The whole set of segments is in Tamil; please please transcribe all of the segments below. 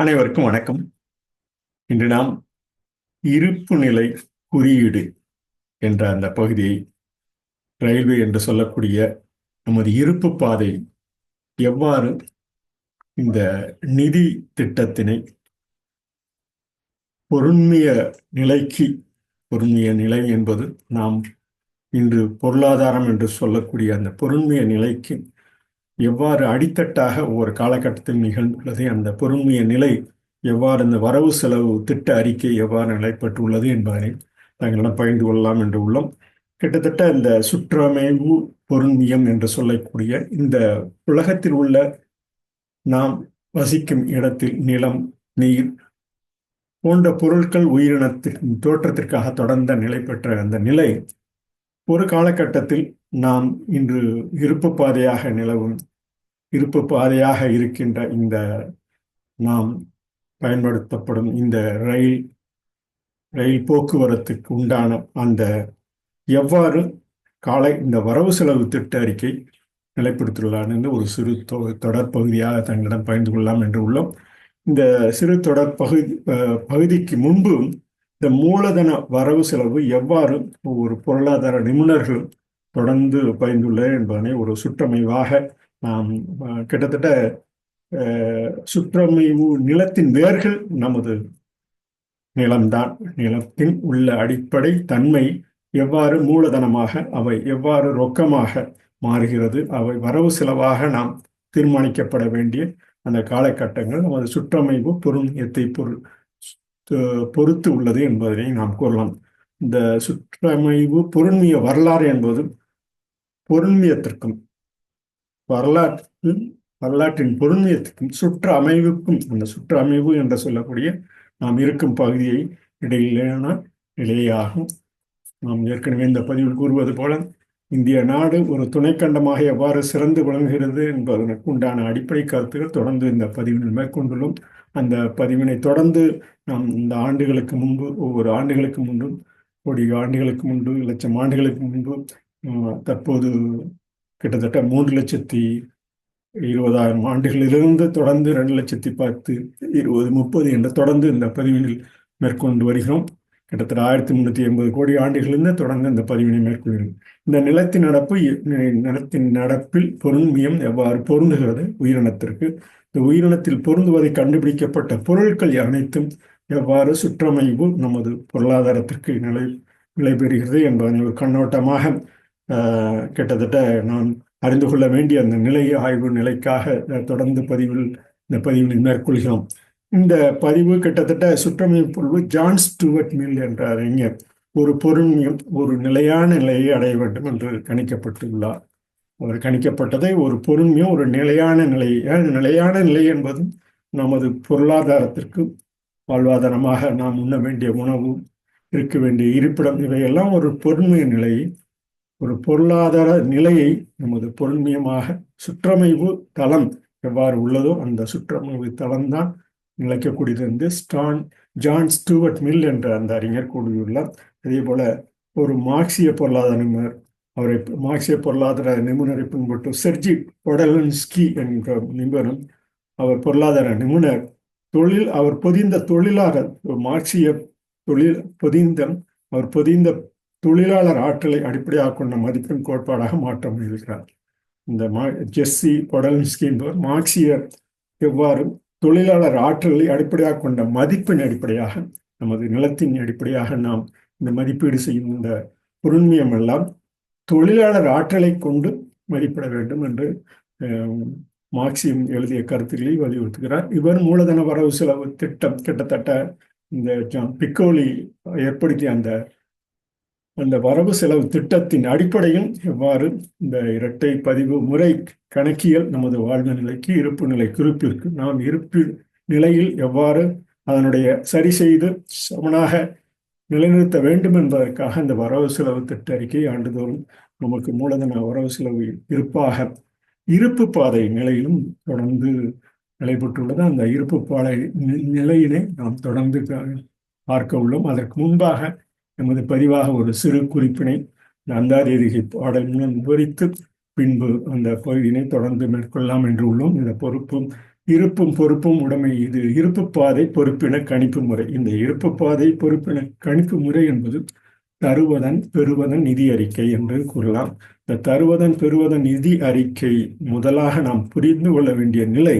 அனைவருக்கும் வணக்கம். இன்று நாம் இருப்பு நிலை குறியீடு என்ற அந்த பகுதியை ரயில்வே என்று சொல்லக்கூடிய நமது இருப்பு பாதை எவ்வாறு இந்த நிதி திட்டத்தினை பொருண்மைய நிலைக்கு பொருண்மைய நிலை என்பது நாம் இன்று பொருளாதாரம் என்று சொல்லக்கூடிய அந்த பொருண்மைய நிலைக்கு எவ்வாறு அடித்தட்டாக ஒவ்வொரு காலகட்டத்தில் நிகழ்ந்துள்ளது அந்த பொறுமைய நிலை எவ்வாறு அந்த வரவு செலவு திட்ட அறிக்கை எவ்வாறு நிலைப்பட்டுள்ளது என்பதனை தங்களிடம் பகிர்ந்து கொள்ளலாம் என்று உள்ளோம். கிட்டத்தட்ட இந்த சுற்றமைவு பொருண்மியம் என்று சொல்லக்கூடிய இந்த உலகத்தில் உள்ள நாம் வசிக்கும் இடத்தில் நிலம் நீர் போன்ற பொருட்கள் உயிரினத்தின் தோற்றத்திற்காக தொடர்ந்த நிலை பெற்ற அந்த நிலை ஒரு காலகட்டத்தில் நாம் இன்று இருப்பு பாதையாக நிலவும் இருப்பு பாதையாக இருக்கின்ற இந்த நாம் பயன்படுத்தப்படும் இந்த ரயில் ரயில் போக்குவரத்துக்கு உண்டான அந்த எவ்வாறு காலை இந்த வரவு செலவு திட்ட அறிக்கை நிலைப்படுத்தியுள்ளார் என்று ஒரு சிறு தொடர் பகுதியாக தங்களிடம் பகிர்ந்து கொள்ளலாம் என்று உள்ளோம். இந்த சிறு தொடர் பகுதி பகுதிக்கு முன்பு இந்த மூலதன வரவு செலவு எவ்வாறு ஒரு பொருளாதார நிபுணர்கள் தொடர்ந்து பயந்துள்ளது என்பதனை ஒரு சுற்றமைவாக நாம் கிட்டத்தட்ட சுற்றமைவு நிலத்தின் வேர்கள் நமது நிலம்தான். நிலத்தின் உள்ள அடிப்படை தன்மை எவ்வாறு மூலதனமாக அவை எவ்வாறு ரொக்கமாக மாறுகிறது அவை வரவு செலவாக நாம் தீர்மானிக்கப்பட வேண்டிய அந்த காலகட்டங்கள் நமது சுற்றமைவு பொருந்தியத்தை பொருள் பொறுத்து உள்ளது என்பதனை நாம் கூறலாம். இந்த சுற்றமைவு பொருண்மைய வரலாறு என்பது பொருண்மையத்திற்கும் வரலாற்றில் வரலாற்றின் பொருண்மையத்துக்கும் சுற்று அமைவுக்கும் அந்த சுற்று அமைவு என்று சொல்லக்கூடிய நாம் இருக்கும் பகுதியை இடையிலான நிலையாகும். நாம் ஏற்கனவே இந்த பதிவில் கூறுவது போல இந்திய நாடு ஒரு துணைக்கண்டமாக எவ்வாறு சிறந்து விளங்குகிறது என்பதற்கு உண்டான அடிப்படை கருத்துக்கள் தொடர்ந்து இந்த பதிவினை மேற்கொண்டுள்ளோம். அந்த பதிவினை தொடர்ந்து நாம் இந்த ஆண்டுகளுக்கு முன்பு ஒவ்வொரு ஆண்டுகளுக்கு முன்பும் கோடி ஆண்டுகளுக்கு முன்பு லட்சம் ஆண்டுகளுக்கு முன்பு தற்போது கிட்டத்தட்ட மூன்று லட்சத்தி இருபதாயிரம் ஆண்டுகளிலிருந்து தொடர்ந்து ரெண்டு லட்சத்தி பத்து இருபது முப்பது என்று தொடர்ந்து இந்த பதிவினில் மேற்கொண்டு வருகிறோம். கிட்டத்தட்ட ஆயிரத்தி முன்னூத்தி எண்பது கோடி ஆண்டுகளிலிருந்து தொடர்ந்து இந்த பதிவினை மேற்கொள்கிறோம். இந்த நிலத்தின் நடப்பு நிலத்தின் நடப்பில் பொருண்மியம் எவ்வாறு பொருந்துகிறது? உயிரினத்திற்கு. இந்த உயிரினத்தில் பொருந்துவதை கண்டுபிடிக்கப்பட்ட பொருட்கள் அனைத்தும் எவ்வாறு சுற்றமைவு நமது பொருளாதாரத்திற்கு நிலை நிலை பெறுகிறது என்பதனை ஒரு கண்ணோட்டமாக கிட்டத்தட்ட நான் அறிந்து கொள்ள வேண்டிய அந்த நிலை ஆய்வு நிலைக்காக தொடர்ந்து பதிவில் இந்த பதிவில் மேற்கொள்கிறோம். இந்த பதிவு கிட்டத்தட்ட சுற்றமைப்பு பொருள் ஜான் ஸ்டூவர்ட் மில் என்ற அறிஞர் ஒரு பொருண்மையும் ஒரு நிலையான நிலையை அடைய வேண்டும் என்று கணிக்கப்பட்டுள்ளார். அவர் கணிக்கப்பட்டதை ஒரு பொருண்மையும் ஒரு நிலையான நிலை நிலையான நிலை என்பதும் நமது பொருளாதாரத்திற்கு வாழ்வாதாரமாக நாம் உண்ண வேண்டிய உணவு இருக்க வேண்டிய இருப்பிடம் இவையெல்லாம் ஒரு பொருண்மை நிலையை ஒரு பொருளாதார நிலையை நமது பொருண்மையமாக சுற்றமைவு தளம் எவ்வாறு உள்ளதோ அந்த சுற்றமைவு தளம்தான் நிலைக்கக்கூடியது என்று ஸ்டான் ஜான் ஸ்டூவர்ட் மில் என்ற அந்த அறிஞர் கூறியுள்ளார். அதே போல ஒரு மார்க்சிய பொருளாதார நிபுணர் அவரை மார்க்சிய பொருளாதார நிபுணரை பின்பற்றும் செர்ஜி பொடலன்ஸ்கி என்ற நிபுணரும் அவர் பொருளாதார நிபுணர். தொழில் அவர் பொதிந்த தொழிலாளர் மார்க்சிய தொழில் பொதிந்த அவர் பொதிந்த தொழிலாளர் ஆற்றலை அடிப்படையாக கொண்ட மதிப்பெண் கோட்பாடாக மாற்ற முயல்கிறார். இந்த மா ஜெஸ்ஸி பொடலன்ஸ்கி என்பவர் மார்க்சியர் எவ்வாறு தொழிலாளர் ஆற்றலை அடிப்படையாக கொண்ட மதிப்பின் அடிப்படையாக நமது நிலத்தின் அடிப்படையாக நாம் இந்த மதிப்பீடு செய்யும் இந்த பொருண்மையம் எல்லாம் தொழிலாளர் ஆற்றலை கொண்டு மதிப்பிட வேண்டும் என்று மார்க்சியம் எழுதிய கருத்துக்களை வலியுறுத்துகிறார். இவர் மூலதன வரவு செலவு திட்டம் கிட்டத்தட்ட இந்த பிக்கோலி ஏற்படுத்திய அந்த அந்த வரவு செலவு திட்டத்தின் அடிப்படையில் எவ்வாறு இந்த இரட்டை பதிவு முறை கணக்கியல் நமது வாழ்வு நிலைக்கு இருப்பு நிலை குறிப்பிற்கு நாம் இருப்பு நிலையில் எவ்வாறு அதனுடைய சரி செய்து சமனாக நிலைநிறுத்த வேண்டும் என்பதற்காக இந்த வரவு செலவு திட்ட அறிக்கை ஆண்டுதோறும் நமக்கு மூலதன வரவு செலவு இருப்பாக இருப்பு பாதை நிலையிலும் தொடர்ந்து நிலைப்பட்டுள்ளது அந்த இருப்பு பாதை நிலையினை நாம் தொடர்ந்து பார்க்க உள்ளோம். அதற்கு முன்பாக எமது பதிவாக ஒரு சிறு குறிப்பினை நந்தாதேதிகை பாடல் மூலம் விவரித்து பின்பு அந்த பகுதியினை தொடர்ந்து மேற்கொள்ளலாம் என்று உள்ளோம். இந்த பொறுப்பும் இருப்பும் பொறுப்பும் உடைமை. இது இருப்பு பாதை பொறுப்பின கணிப்பு முறை. இந்த இருப்பு பாதை பொறுப்பின கணிப்பு முறை என்பது தருவதன் பெறுவதன் நிதி அறிக்கை என்று கூறலாம். இந்த தருவதன் பெறுவதன் நிதி அறிக்கை முதலாக நாம் புரிந்து கொள்ள வேண்டிய நிலை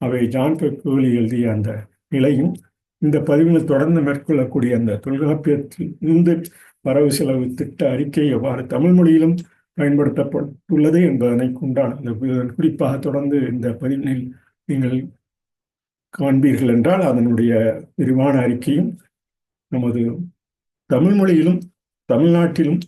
அவை ஜான் பெக்கோலி எழுதிய அந்த நிலையும் இந்த பதிவில் தொடர்ந்து மேற்கொள்ளக்கூடிய அந்த தொல்காப்பியத்தில் இருந்து வரவு செலவு திட்ட அறிக்கை எவ்வாறு தமிழ் மொழியிலும் பயன்படுத்தப்பட்டுள்ளது என்பதனை கொண்டான இந்த குறிப்பாக தொடர்ந்து இந்த பதிவுகளில் நீங்கள் காண்பீர்கள் என்றால் அதனுடைய விரிவான அறிக்கையும் நமது தமிழ் மொழியிலும் தமிழ்நாட்டிலும்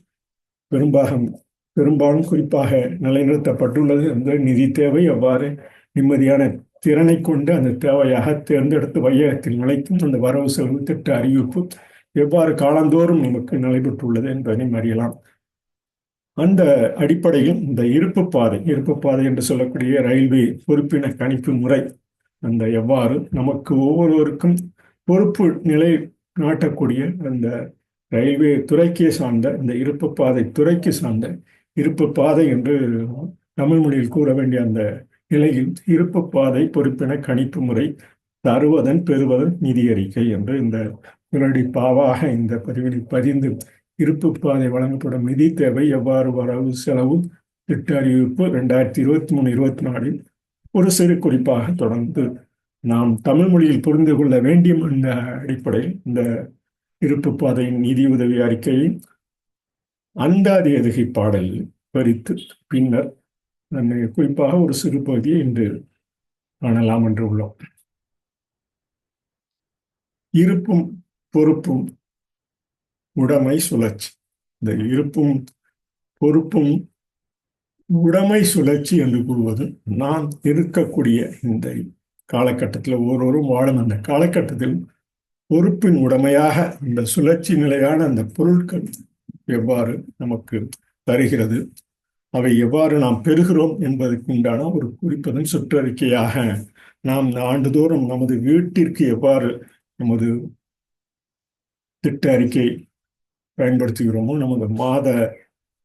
பெரும்பாகம் பெரும்பாலும் குறிப்பாக நிலைநிறுத்தப்பட்டுள்ளது அந்த நிதி தேவை. எவ்வாறு நிம்மதியான திறனை கொண்டு அந்த தேவையாக தேர்ந்தெடுத்து வையகத்தில் நிலைக்கும் அந்த வரவு செலவு திட்ட அறிவிப்பு எவ்வாறு காலந்தோறும் நமக்கு நடைபெற்றுள்ளது என்பதை அறியலாம். அந்த அடிப்படையில் இந்த இருப்பு பாதை இருப்பு பாதை என்று சொல்லக்கூடிய ரயில்வே பொறுப்பின கணிப்பு முறை அந்த எவ்வாறு நமக்கு ஒவ்வொருவருக்கும் பொறுப்பு நிலை நாட்டக்கூடிய அந்த ரயில்வே துறைக்கே சார்ந்த இந்த இருப்பு பாதை துறைக்கு சார்ந்த இருப்பு பாதை என்று தமிழ் மொழியில் கூற வேண்டிய அந்த நிலையில் இருப்பு பாதை பொறுப்பின கணிப்பு முறை தருவதன் பெறுவதன் நிதி அறிக்கை என்று இந்த உடனடி பாவாக இந்த பதிவினை பதிந்து இருப்பு பாதை வழங்கப்படும் நிதி தேவை எவ்வாறு வரவு செலவு திட்ட அறிவிப்பு ரெண்டாயிரத்தி இருபத்தி மூணு இருபத்தி நாலில் ஒரு சிறு குறிப்பாக தொடர்ந்து நாம் தமிழ் மொழியில் புரிந்து கொள்ள வேண்டியும் இந்த அடிப்படையில் இந்த இருப்பு பாதையின் நிதி உதவி அறிக்கையை அந்தாதி எதுகை பாடலில் பறித்து பின்னர் குறிப்பாக ஒரு சிறு பகுதியை இன்று காணலாம் என்று உள்ளோம். இருப்பும் பொறுப்பும் உடைமை சுழற்சி. இந்த இருப்பும் பொறுப்பும் உடைமை சுழற்சி என்று கூறுவது நான் இருக்கக்கூடிய இந்த காலகட்டத்தில் ஒருவரும் வாழும் அந்த காலகட்டத்தில் பொறுப்பின் உடைமையாக இந்த சுழற்சி நிலையான அந்த பொருட்கள் எவ்வாறு நமக்கு தருகிறது அவை எவ்வாறு நாம் பெறுகிறோம் என்பதற்கு உண்டான ஒரு குறிப்பதன் சுற்றறிக்கையாக நாம் ஆண்டுதோறும் நமது வீட்டிற்கு எவ்வாறு நமது திட்ட அறிக்கை பயன்படுத்துகிறோமோ நமது மாத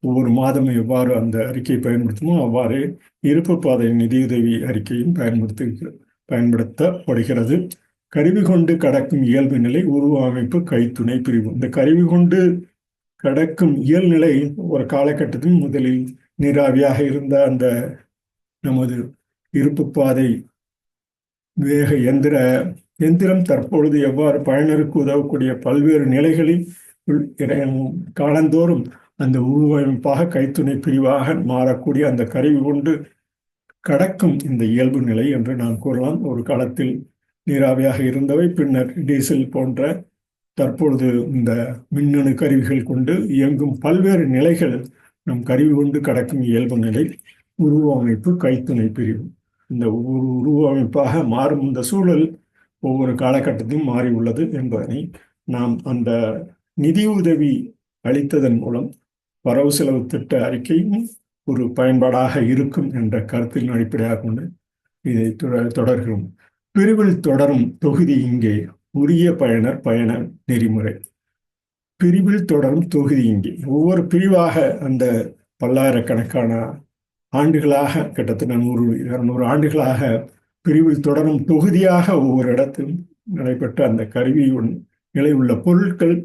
ஒவ்வொரு மாதமும் எவ்வாறு அந்த அறிக்கையை பயன்படுத்துமோ அவ்வாறு இருப்பு பாதை நிதியுதவி அறிக்கையும் பயன்படுத்து பயன்படுத்தப்படுகிறது. கருவி கொண்டு கடக்கும் இயல்பு நிலை உருவமைப்பு கைத்துணை பிரிவு. இந்த கருவி கொண்டு கடக்கும் இயல்நிலை ஒரு காலகட்டத்தில் முதலில் நீராவியாக இருந்த அந்த நமது இருப்பு பாதை வேக எந்திர எந்திரம் தற்பொழுது எவ்வாறு பயனருக்கு உதவக்கூடிய பல்வேறு நிலைகளில் காலந்தோறும் அந்த உருவமைப்பாக கைத்துணை பிரிவாக மாறக்கூடிய அந்த கருவி கொண்டு கடக்கும் இந்த இயல்பு நிலை என்று நாம் கூறலாம். ஒரு காலத்தில் நீராவியாக இருந்தவை பின்னர் டீசல் போன்ற தற்பொழுது இந்த மின்னணு கருவிகள் கொண்டு இயங்கும் பல்வேறு நிலைகள் நம் கருவி கொண்டு கடக்கும் இயல்பு நிலை உருவமைப்பு கைத்துணை பிரிவு. இந்த ஒவ்வொரு உருவமைப்பாக மாறும் இந்த சூழல் ஒவ்வொரு காலகட்டத்திலும் மாறி உள்ளது என்பதனை நாம் அந்த நிதி உதவி அளித்ததன் மூலம் வரவு செலவு திட்ட அறிக்கையும் ஒரு பயன்பாடாக இருக்கும் என்ற கருத்தில் அடிப்படையாக கொண்டு இதை தொடர்கிறோம். பிரிவில் தொடரும் தொகுதி இங்கே. உரிய பயனர் பயண நெறிமுறை. பிரிவில் தொடரும் தொகுதி இங்கே. ஒவ்வொரு பிரிவாக அந்த பல்லாயிரக்கணக்கான ஆண்டுகளாக கிட்டத்தட்ட நூறு இரநூறு ஆண்டுகளாக பிரிவில் தொடரும் தொகுதியாக ஒவ்வொரு இடத்திலும் நடைபெற்ற அந்த கருவியுடன் நிலை உள்ள பொருட்கள்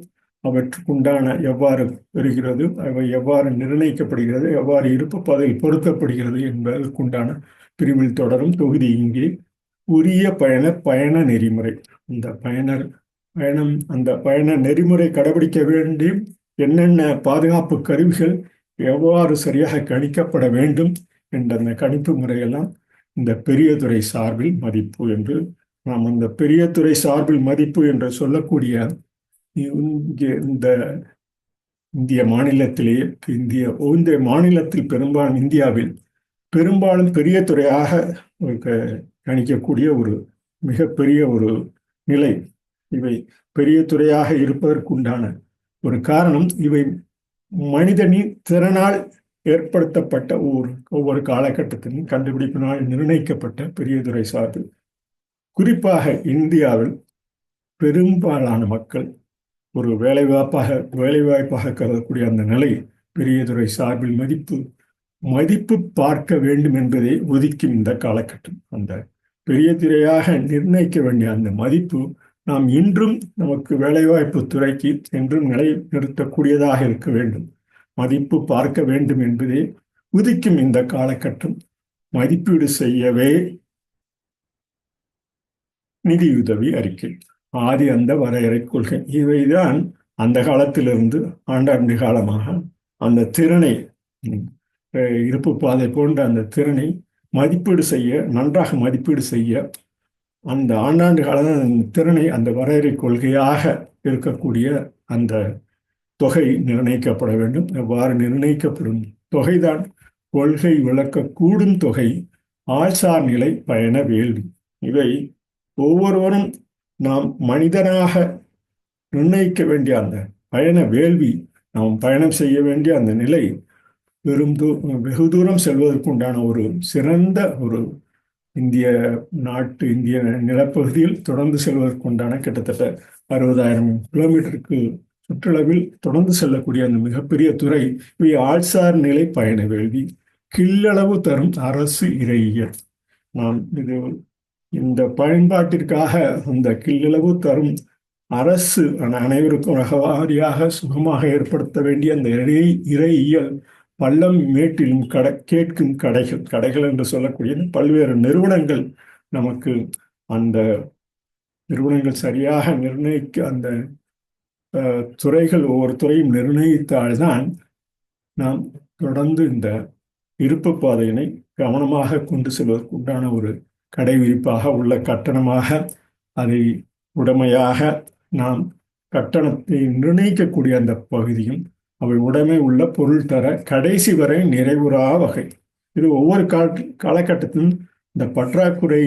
அவற்றுக்குண்டான எவ்வாறு பெறுகிறது அவை எவ்வாறு நிர்ணயிக்கப்படுகிறது எவ்வாறு இருப்பு பாதையில் பொருத்தப்படுகிறது என்பதற்குண்டான பிரிவில் தொடரும் தொகுதி இங்கே. உரிய பயண பயண நெறிமுறை. அந்த பயனர் பயணம் அந்த பயண நெறிமுறை கடைபிடிக்க வேண்டி என்னென்ன பாதுகாப்பு கருவிகள் எவ்வாறு சரியாக கணிக்கப்பட வேண்டும் என்ற அந்த கணிப்பு முறையெல்லாம் இந்த பெரிய துறை சார்பில் மதிப்பு என்று நாம் அந்த பெரிய துறை சார்பில் மதிப்பு என்று சொல்லக்கூடிய இங்கே இந்த இந்திய மாநிலத்திலேயே இந்திய இந்த மாநிலத்தில் பெரும்பாலும் இந்தியாவில் பெரும்பாலும் பெரிய துறையாக கணிக்கக்கூடிய ஒரு மிகப்பெரிய ஒரு நிலை. இவை பெரிய துறையாக இருப்பதற்குண்டான ஒரு காரணம் இவை மனிதனின் திறனால் ஏற்படுத்தப்பட்ட ஒரு ஒவ்வொரு காலகட்டத்திலும் கண்டுபிடிப்பினால் நிர்ணயிக்கப்பட்ட பெரிய துறை சார்பு குறிப்பாக இந்தியாவில் பெரும்பாலான மக்கள் ஒரு வேலைவாய்ப்பாக வேலைவாய்ப்பாக கருதக்கூடிய அந்த நிலை பெரியதுறை சார்பில் மதிப்பு மதிப்பு பார்க்க வேண்டும் என்பதை ஒதுக்கும் இந்த காலகட்டம். அந்த பெரிய துறையாக நிர்ணயிக்க வேண்டிய அந்த மதிப்பு நாம் இன்றும் நமக்கு வேலைவாய்ப்பு துறைக்கு என்றும் நிலைநிறுத்தக்கூடியதாக இருக்க வேண்டும். மதிப்பு பார்க்க வேண்டும் என்பதே உதிக்கும் இந்த காலகட்டம். மதிப்பீடு செய்யவே நிதியுதவி அறிக்கை. ஆதி அந்த வரையறை கொள்கை. இவைதான் அந்த காலத்திலிருந்து ஆண்டாண்டு காலமாக அந்த திறனை இருப்பு பாதை போன்ற அந்த திறனை மதிப்பீடு செய்ய நன்றாக மதிப்பீடு செய்ய அந்த ஆண்டாண்டு கால திறனை அந்த வரையறை கொள்கையாக இருக்கக்கூடிய அந்த தொகை நிர்ணயிக்கப்பட வேண்டும். எவ்வாறு நிர்ணயிக்கப்படும் தொகைதான் கொள்கை விளக்கக்கூடும் தொகை ஆழ்சார் நிலை பயண வேள்வி. இவை ஒவ்வொருவரும் நாம் மனிதனாக நிர்ணயிக்க வேண்டிய அந்த பயண வேள்வி நாம் பயணம் செய்ய வேண்டிய அந்த நிலை பெரும் தூ வெகு தூரம் செல்வதற்குண்டான ஒரு சிறந்த ஒரு இந்திய நாட்டு இந்திய நிலப்பகுதியில் தொடர்ந்து செல்வதற்குண்டான கிட்டத்தட்ட அறுபதாயிரம் கிலோமீட்டருக்கு சுற்றளவில் தொடர்ந்து செல்லக்கூடிய அந்த மிகப்பெரிய துறை இவை ஆழ்சார் நிலை பயண வேள்வி கில்லளவு தரும் அரசு இறையியல். நாம் இது இந்த பயன்பாட்டிற்காக அந்த கில்லளவு தரும் அரசு அனைவருக்கும் ரகவாரியாக சுகமாக ஏற்படுத்த வேண்டிய அந்த இறை இறையியல் பள்ளம் மேட்டிலும் கடை கேட்கும் கடைகள் கடைகள் என்று சொல்லக்கூடிய பல்வேறு நிறுவனங்கள் நமக்கு அந்த நிறுவனங்கள் சரியாக நிர்ணயிக்க அந்த துறைகள் ஒவ்வொரு துறையும் நிர்ணயித்தால்தான் நாம் தொடர்ந்து இந்த இருப்பு பாதையினை கவனமாக கொண்டு செல்வதற்கு உண்டான ஒரு கடைவிரிப்பாக உள்ள கட்டணமாக அதை உடமையாக நாம் கட்டணத்தை நிர்ணயிக்கக்கூடிய அந்த பகுதியும் அவை உடைமை உள்ள பொருள் தர கடைசி வரை நிறைவுறா வகை. இது ஒவ்வொரு கால காலகட்டத்திலும் இந்த பற்றாக்குறை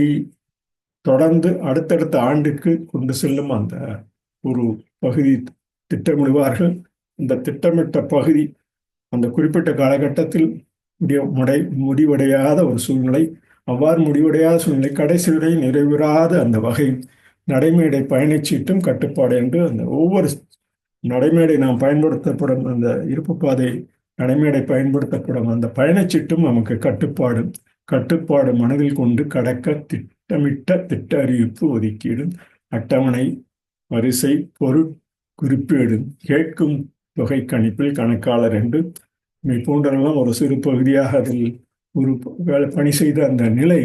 தொடர்ந்து அடுத்தடுத்த ஆண்டுக்கு கொண்டு செல்லும் அந்த ஒரு பகுதி திட்டமிடுவார்கள். இந்த திட்டமிட்ட பகுதி அந்த குறிப்பிட்ட காலகட்டத்தில் முடிய முடை முடிவடையாத ஒரு சூழ்நிலை. அவ்வாறு முடிவடையாத சூழ்நிலை கடைசி வரை நிறைவுறாத அந்த வகை நடைமேடை பயணச்சீட்டும் கட்டுப்பாடு என்று அந்த ஒவ்வொரு நடைமேடை நாம் பயன்படுத்தப்படும் அந்த இருப்பு பாதை நடைமேடை பயன்படுத்தப்படும் அந்த பயணச்சீட்டும் நமக்கு கட்டுப்பாடு கட்டுப்பாடு மனதில் கொண்டு கடக்க திட்டமிட்ட திட்ட அறிவிப்பு ஒதுக்கீடு அட்டவணை வரிசை பொருட் குறிப்பேடு கேட்கும் தொகை கணிப்பில் கணக்காளர் என்று இவை போன்றெல்லாம் ஒரு சிறு பகுதியாக அதில் ஒரு வேலை பணி செய்த அந்த நிலை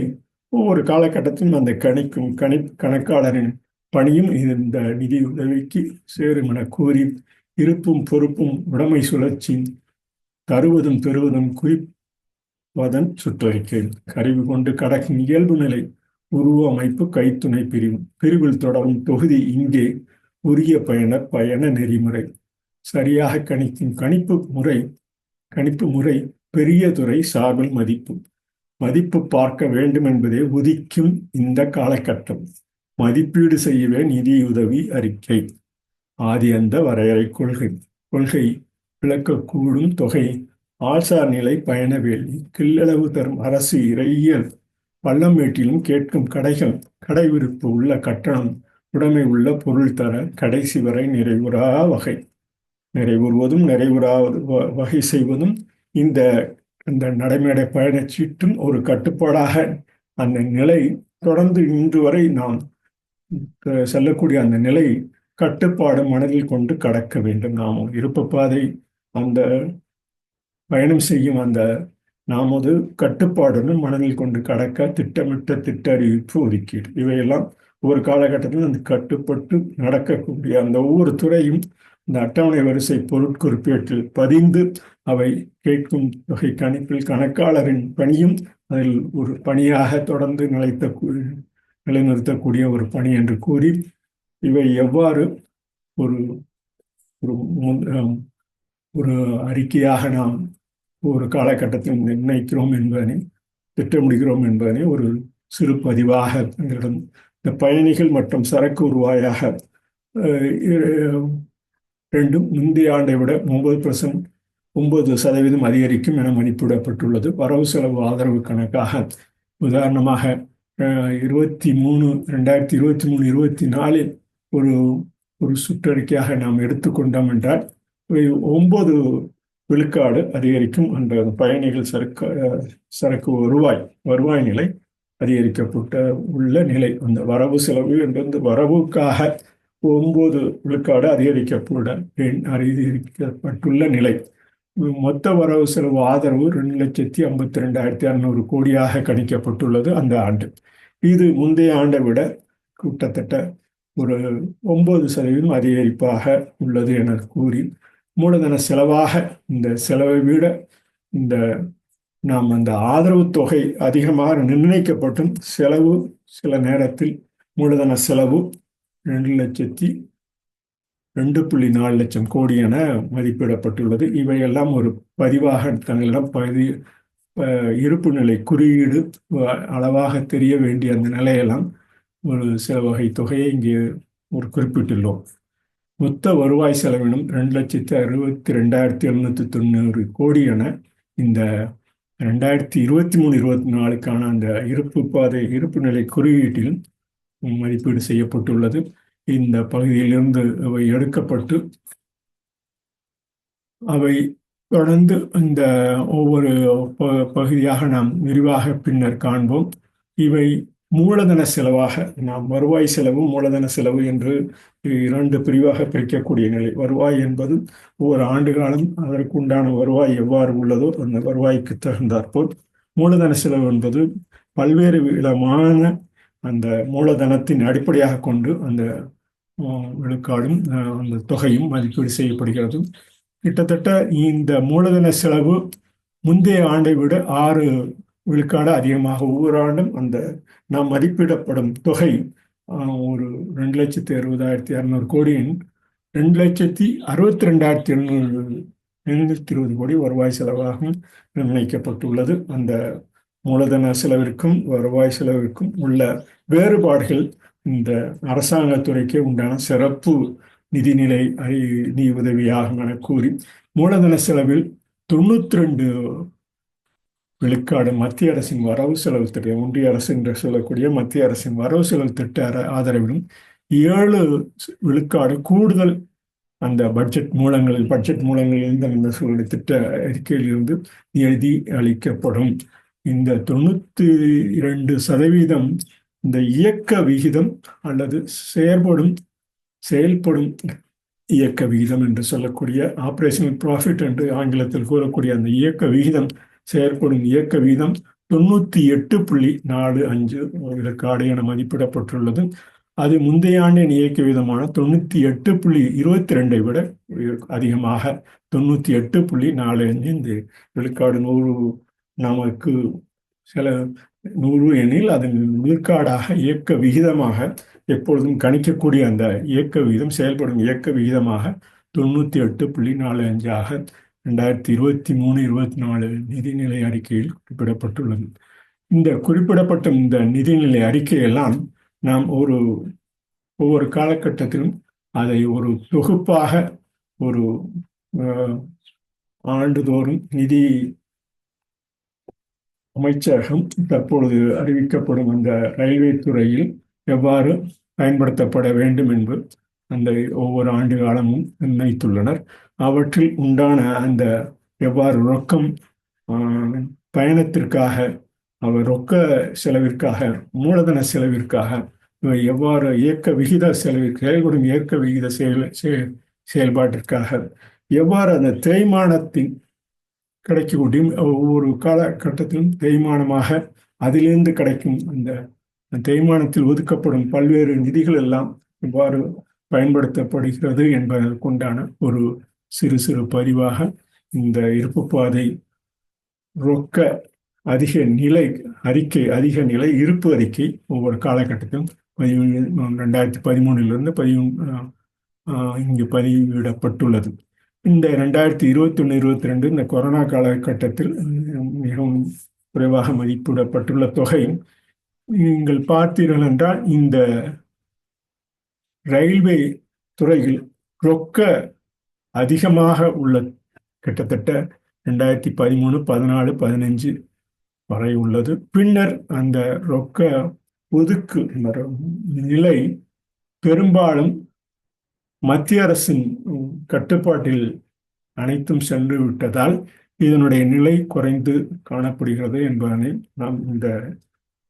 ஒவ்வொரு காலகட்டத்திலும் அந்த கணிக்கும் கணி கணக்காளரின் பணியும் இந்த நிதி உதவிக்கு சேரும் என கூறி இருப்பும் பொறுப்பும் உடைமை சுழற்சி தருவதும் பெறுவதும் குறிப்பதன் சுற்றறிக்கை. கருவி கொண்டு கடக்கும் இயல்பு நிலை உருவ அமைப்பு கைத்துணை பிரிவு. பிரிவில் தொடரும் தொகுதி இங்கே உரிய பயண பயண நெறிமுறை. சரியாக கணிக்கும் கணிப்பு முறை கணிப்பு முறை பெரிய துறை சார்பில் மதிப்பு. மதிப்பு பார்க்க வேண்டும் என்பதே உதிக்கும் இந்த காலகட்டம். மதிப்பீடு செய்யவே நிதியுதவி அறிக்கை. ஆதி அந்த வரையறை கொள்கை. கொள்கை விளக்கக்கூடும் தொகை. ஆள்சார் நிலை பயண கில்லளவு தரும் அரசு இறையியல். பள்ளமேட்டிலும் கேட்கும் கடைகள். கடை விருப்பு உள்ள கட்டணம். உடைமை உள்ள பொருள் தர கடைசி வரை நிறைவுறா வகை. நிறைவுறுவதும் நிறைவுறாவது வகை செய்வதும் இந்த இந்த நடைமேடை பயணச்சீட்டும் ஒரு கட்டுப்பாடாக. அந்த நிலை தொடர்ந்து இன்று வரை நாம் செல்லக்கூடிய அந்த நிலை கட்டுப்பாடு மனதில் கொண்டு கடக்க வேண்டும். நாம் இருப்பு பாதை அந்த பயணம் செய்யும் அந்த நாமது கட்டுப்பாடுடன் மனதில் கொண்டு கடக்க திட்டமிட்ட திட்ட அறிவிப்பு ஒதுக்கீடு. இவையெல்லாம் ஒரு காலகட்டத்திலும் அந்த கட்டுப்பட்டு நடக்கக்கூடிய அந்த ஒவ்வொரு துறையும் இந்த அட்டவணை வரிசை பொருட்குறிப்பேட்டில் பதிந்து அவை கேட்கும் தொகை கணிப்பில் கணக்காளரின் பணியும் அதில் ஒரு பணியாக தொடர்ந்து நிலைத்த நிலைநிறுத்தக்கூடிய ஒரு பணி என்று கூறி இவை எவ்வாறு ஒரு ஒரு ஒரு அறிக்கையாக நாம் ஒரு காலகட்டத்தில் நிர்ணயிக்கிறோம் என்பதனை திட்டமிடுகிறோம் என்பதனை ஒரு சிறு பதிவாக எங்களிடம் இந்த பயணிகள் மற்றும் சரக்கு உருவாயாக ரெண்டும் முந்தைய ஆண்டை விட ஒன்பது பர்சன்ட் ஒன்பது சதவீதம் அதிகரிக்கும் என மதிப்பிடப்பட்டுள்ளது. வரவு செலவு ஆதரவு கணக்காக உதாரணமாக இருபத்தி மூணு ரெண்டாயிரத்தி இருபத்தி மூணு இருபத்தி நாலில் ஒரு ஒரு சுற்றறிக்கையாக நாம் எடுத்துக்கொண்டோம் என்றால் ஒன்பது விழுக்காடு அதிகரிக்கும் அந்த பயணிகள் சரக்கு சரக்கு வருவாய் வருவாய் நிலை அதிகரிக்கப்பட்ட உள்ள நிலை. அந்த வரவு செலவு என்பது வரவுக்காக ஒன்பது விழுக்காடு அதிகரிக்கப்பட அதிகரிக்கப்பட்டுள்ள நிலை. மொத்த வரவு செலவு ஆதரவு ரெண்டு லட்சத்தி ஐம்பத்தி ரெண்டாயிரத்தி அறநூறு கோடியாக கணிக்கப்பட்டுள்ளது அந்த ஆண்டு. இது முந்தைய ஆண்டை விட கிட்டத்தட்ட ஒரு ஒன்பது சதவீதம் அதிகரிப்பாக உள்ளது என கூறி மூலதன செலவாக இந்த செலவை விட இந்த நாம் அந்த ஆதரவு தொகை அதிகமாக நிர்ணயிக்கப்பட்டும் செலவு சில நேரத்தில் மூலதன செலவு ரெண்டு லட்சத்தி ரெண்டு புள்ளி நாலு லட்சம் கோடி என மதிப்பிடப்பட்டுள்ளது. இவையெல்லாம் ஒரு பதிவாக தங்களிடம் பதி இருப்பு நிலை குறியீடு அளவாக தெரிய வேண்டிய அந்த நிலையெல்லாம் ஒரு சில வகை தொகையை இங்கே ஒரு குறிப்பிட்டுள்ளோம். மொத்த வருவாய் செலவினம் ரெண்டு லட்சத்தி அறுபத்தி ரெண்டாயிரத்தி எழுநூத்தி தொண்ணூறு கோடி என இந்த ரெண்டாயிரத்தி இருபத்தி மூணு இருபத்தி நாலுக்கான அந்த இருப்பு பாதை இருப்பு நிலை குறியீட்டில் மதிப்பீடு செய்யப்பட்டுள்ளது. இந்த பகுதியிலிருந்து அவை எடுக்கப்பட்டு அவை தொடர்ந்து இந்த ஒவ்வொரு பகுதியாக நாம் விரிவாக பின்னர் காண்போம். இவை மூலதன செலவாக நாம் வருவாய் செலவு மூலதன செலவு என்று இரண்டு பிரிவாக பிரிக்கக்கூடிய நிலை. வருவாய் என்பது ஒவ்வொரு ஆண்டு காலம் அதற்கு உண்டான வருவாய் எவ்வாறு உள்ளதோ அந்த வருவாய்க்கு தகுந்தாற்போல். மூலதன செலவு என்பது பல்வேறு விதமான அந்த மூலதனத்தின் அடிப்படையாக கொண்டு அந்த விழுக்காடும் அந்த தொகையும் மதிப்பீடு செய்யப்படுகிறது. கிட்டத்தட்ட இந்த மூலதன செலவு முந்தைய ஆண்டை விட ஆறு விழுக்காடு அதிகமாக. ஒவ்வொரு ஆண்டும் அந்த நாம் மதிப்பிடப்படும் தொகை ஒரு ரெண்டு லட்சத்தி அறுபதாயிரத்தி அறுநூறு கோடியின் ரெண்டு லட்சத்தி அறுபத்தி ரெண்டாயிரத்தி எழுநூறு எழுநூத்தி இருபது கோடி வருவாய் செலவாகவும் நிர்ணயிக்கப்பட்டுள்ளது அந்த மூலதன செலவிற்கும் வருவாய் செலவிற்கும் உள்ள வேறுபாடுகள் இந்த அரசாங்கத்துறைக்கே உண்டான சிறப்பு நிதிநிலை நிதி உதவியாகும் என கூறி மூலதன செலவில் தொண்ணூத்தி ரெண்டு விழுக்காடு மத்திய அரசின் வரவு செலவு திட்டம் ஒன்றிய அரசு என்று சொல்லக்கூடிய மத்திய அரசின் வரவு செலவு திட்ட ஆதரவிலும் ஏழு விழுக்காடு கூடுதல் அந்த பட்ஜெட் மூலங்களில் பட்ஜெட் மூலங்களில் இந்த சொல்லுடைய திட்ட அறிக்கையில் இருந்து எழுதி அளிக்கப்படும். இந்த தொண்ணூத்தி இரண்டு சதவீதம் இந்த இயக்க விகிதம் அல்லது செயற்படும் செயல்படும் இயக்க விகிதம் என்று சொல்லக்கூடிய ஆப்ரேஷனல் ப்ராஃபிட் என்று ஆங்கிலத்தில் கூறக்கூடிய அந்த இயக்க விகிதம் செயற்படும் இயக்க விகிதம் தொண்ணூத்தி எட்டு புள்ளி நாலு அஞ்சு விழுக்காடு என மதிப்பிடப்பட்டுள்ளது. அது முந்தைய ஆண்டின் இயக்க விதமான தொண்ணூத்தி எட்டு புள்ளி இருபத்தி ரெண்டை விட அதிகமாக தொண்ணூத்தி எட்டு புள்ளி நாலு அஞ்சு. இந்த விழுக்காடு நூறு நமக்கு சில நூறு எனில் அதன் விழுக்காடாக இயக்க விகிதமாக எப்பொழுதும் கணிக்கக்கூடிய அந்த இயக்க விகிதம் செயல்படும் இயக்க விகிதமாக தொண்ணூற்றி எட்டு புள்ளி நாலு அஞ்சாக ரெண்டாயிரத்தி இருபத்தி மூணு இருபத்தி நாலு நிதிநிலை அறிக்கையில் குறிப்பிடப்பட்டுள்ளது. இந்த குறிப்பிடப்பட்ட இந்த நிதிநிலை அறிக்கையெல்லாம் நாம் ஒரு ஒவ்வொரு காலகட்டத்திலும் அதை ஒரு தொகுப்பாக ஒரு ஆண்டுதோறும் நிதி அமைச்சகம் தற்பொழுது அறிவிக்கப்படும் அந்த ரயில்வே துறையில் எவ்வாறு பயன்படுத்தப்பட வேண்டும் என்று அந்த ஒவ்வொரு ஆண்டு காலமும் நிர்ணயித்துள்ளனர். அவற்றில் உண்டான அந்த எவ்வாறு ரொக்கம் பயணத்திற்காக அவர் ரொக்க செலவிற்காக மூலதன செலவிற்காக எவ்வாறு இயக்க விகித செலவிற்கு செயல்படும் இயக்க விகித செயல் செயல்பாட்டிற்காக எவ்வாறு அந்த தேய்மானத்தின் கிடைக்கக்கூடிய ஒவ்வொரு காலகட்டத்திலும் தேய்மானமாக அதிலிருந்து கிடைக்கும் அந்த தேய்மானத்தில் ஒதுக்கப்படும் பல்வேறு நிதிகள் எல்லாம் இவ்வாறு பயன்படுத்தப்படுகிறது என்பதற்குண்டான ஒரு சிறு சிறு பதிவாக இந்த இருப்பு பாதை ரொக்க அதிக நிலை அறிக்கை அதிக நிலை இருப்பு அறிக்கை ஒவ்வொரு காலகட்டத்திலும் பதிவு ரெண்டாயிரத்தி பதிமூணிலிருந்து பதிவு இங்கு பதிவிடப்பட்டுள்ளது. இந்த ரெண்டாயிரத்தி இருபத்தி ஒன்று இருபத்தி ரெண்டு இந்த கொரோனா காலகட்டத்தில் மிகவும் குறைவாக மதிப்பிடப்பட்டுள்ள தொகை. நீங்கள் பார்த்தீர்கள் என்றால் இந்த ரயில்வே துறையில் ரொக்க அதிகமாக உள்ள கிட்டத்தட்ட ரெண்டாயிரத்தி பதிமூணு பதினாலு பதினஞ்சு வரை உள்ளது. பின்னர் அந்த ரொக்க ஒதுக்கு நிலை பெரும்பாலும் மத்திய அரசின் கட்டுப்பாட்டில் அனைத்தும் சென்று விட்டதால் இதனுடைய நிலை குறைந்து காணப்படுகிறது என்பதனை நாம் இந்த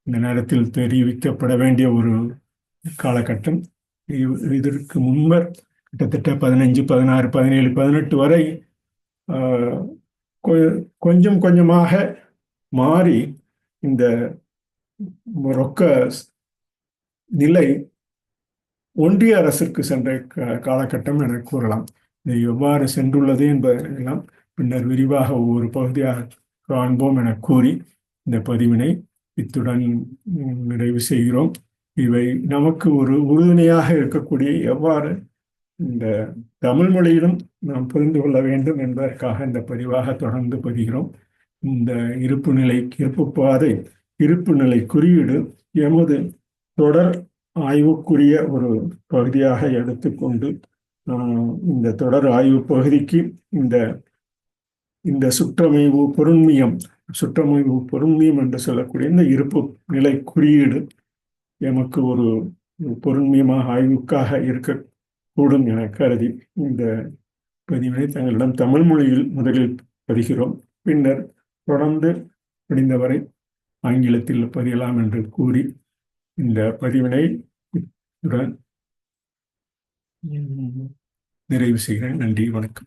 இந்த நேரத்தில் தெரிவிக்கப்பட வேண்டிய ஒரு காலகட்டம். இதற்கு முன்பர் கிட்டத்தட்ட பதினஞ்சு பதினாறு பதினேழு பதினெட்டு வரை கொ- கொஞ்சம் கொஞ்சமாக மாறி இந்த ரொக்க நிலை ஒன்றிய அரசிற்கு சென்ற க- காலகட்டம் என கூறலாம். இது எவ்வாறு சென்றுள்ளது என்பதெல்லாம் பின்னர் விரிவாக ஒவ்வொரு பகுதியாக காண்போம் என கூறி இந்த பதிவினை இத்துடன் நிறைவு செய்கிறோம். இவை நமக்கு ஒரு உறுதுணையாக இருக்கக்கூடிய எவ்வாறு இந்த தமிழ் மொழியிலும் நாம் புரிந்து கொள்ள வேண்டும் என்பதற்காக இந்த பதிவாக தொடர்ந்து பதிகிறோம். இந்த இருப்பு நிலை இருப்பு பாதை இருப்பு நிலை குறியீடு எமது தொடர் ஆய்வுக்குரிய ஒரு பகுதியாக எடுத்துக்கொண்டு இந்த தொடர் ஆய்வு பகுதிக்கு இந்த இந்த சுற்றமைவு பொருண்மியம் சுற்றமைவு பொருண்மியம் என்று சொல்லக்கூடிய இந்த இருப்பு நிலை குறியீடு எமக்கு ஒரு பொருண்மியமாக ஆய்வுக்காக இருக்கக்கூடும் என கருதி இந்த பதிவினை தங்களிடம் தமிழ் மொழியில் முதலில் பதிகிறோம். பின்னர் தொடர்ந்து முடிந்தவரை ஆங்கிலத்தில் பதியலாம் என்று கூறி இந்த பதிவினை இத்துடன் நிறைவு செய்கிறேன். நன்றி வணக்கம்.